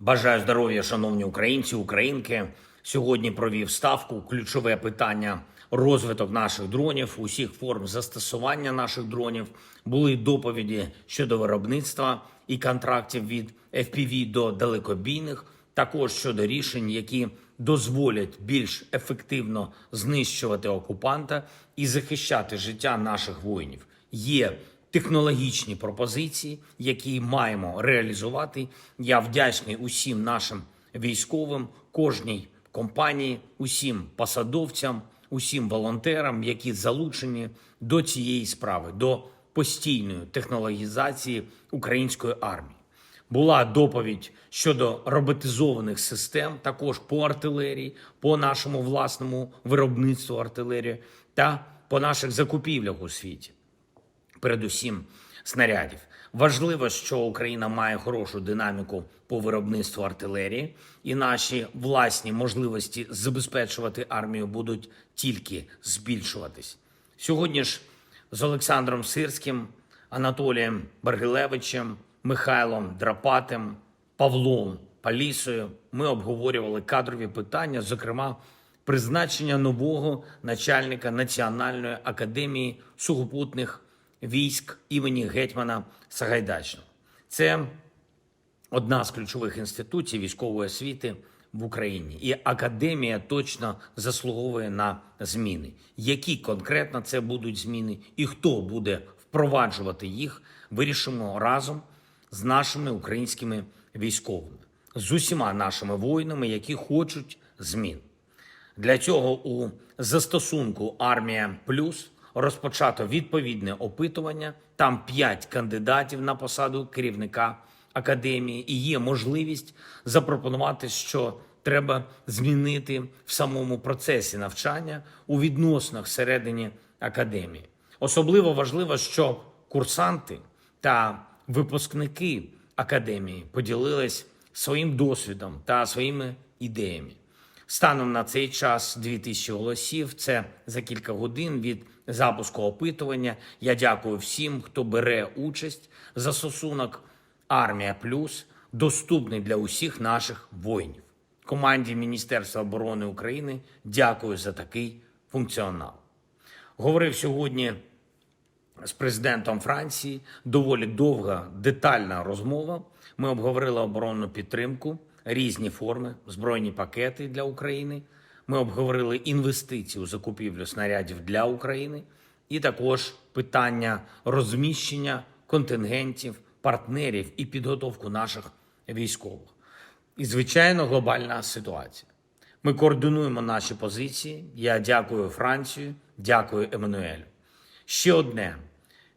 Бажаю здоров'я, шановні українці, українки. Сьогодні провів ставку. Ключове питання розвиток наших дронів, усіх форм застосування наших дронів. Були доповіді щодо виробництва і контрактів від FPV до далекобійних, також щодо рішень, які дозволять більш ефективно знищувати окупанта і захищати життя наших воїнів. Є технологічні пропозиції, які маємо реалізувати. Я вдячний усім нашим військовим, кожній компанії, усім посадовцям, усім волонтерам, які залучені до цієї справи, до постійної технологізації української армії. Була доповідь щодо роботизованих систем, також по артилерії, по нашому власному виробництву артилерії та по наших закупівлях у світі передусім снарядів. Важливо, що Україна має хорошу динаміку по виробництву артилерії, і наші власні можливості забезпечувати армію будуть тільки збільшуватись. Сьогодні ж з Олександром Сирським, Анатолієм Бергилевичем, Михайлом Драпатим, Павлом Палісою ми обговорювали кадрові питання, зокрема призначення нового начальника Національної академії сухопутних військ імені гетьмана Сагайдачного. Це одна з ключових інституцій військової освіти в Україні, і академія точно заслуговує на зміни. Які конкретно це будуть зміни, і хто буде впроваджувати їх, вирішимо разом з нашими українськими військовими, з усіма нашими воїнами, які хочуть змін. Для цього у застосунку Армія Плюс розпочато відповідне опитування. Там п'ять кандидатів на посаду керівника академії, і є можливість запропонувати, що треба змінити в самому процесі навчання у відносинах всередині академії. Особливо важливо, що курсанти та випускники академії поділились своїм досвідом та своїми ідеями. Станом на цей час 2000 голосів. Це за кілька годин від запуску опитування. Я дякую всім, хто бере участь. Застосунок Армія Плюс доступний для усіх наших воїнів. Команді Міністерства оборони України дякую за такий функціонал. Говорив сьогодні з президентом Франції. Доволі довга, детальна розмова. Ми обговорили оборонну підтримку, різні форми, збройні пакети для України. Ми обговорили інвестиції у закупівлю снарядів для України і також питання розміщення контингентів, партнерів і підготовку наших військових. І, звичайно, глобальна ситуація. Ми координуємо наші позиції. Я дякую Францію, дякую Еммануелю. Ще одне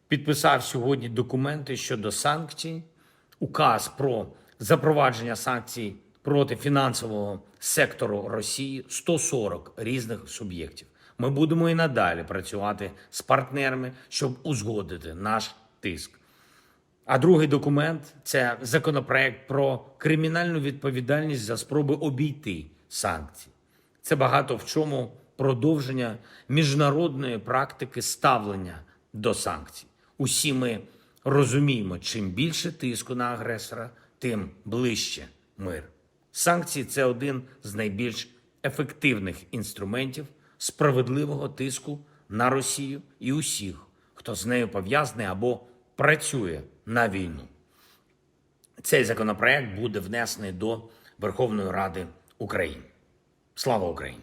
підписав сьогодні документи щодо санкцій, указ про запровадження санкцій проти фінансового сектору Росії 140 різних суб'єктів. Ми будемо і надалі працювати з партнерами, щоб узгодити наш тиск. А другий документ це законопроект про кримінальну відповідальність за спроби обійти санкції. Це багато в чому продовження міжнародної практики ставлення до санкцій. Усі ми розуміємо, чим більше тиску на агресора, тим ближче мир. Санкції це один з найбільш ефективних інструментів справедливого тиску на Росію і усіх, хто з нею пов'язаний або працює на війну. Цей законопроект буде внесений до Верховної Ради України. Слава Україні!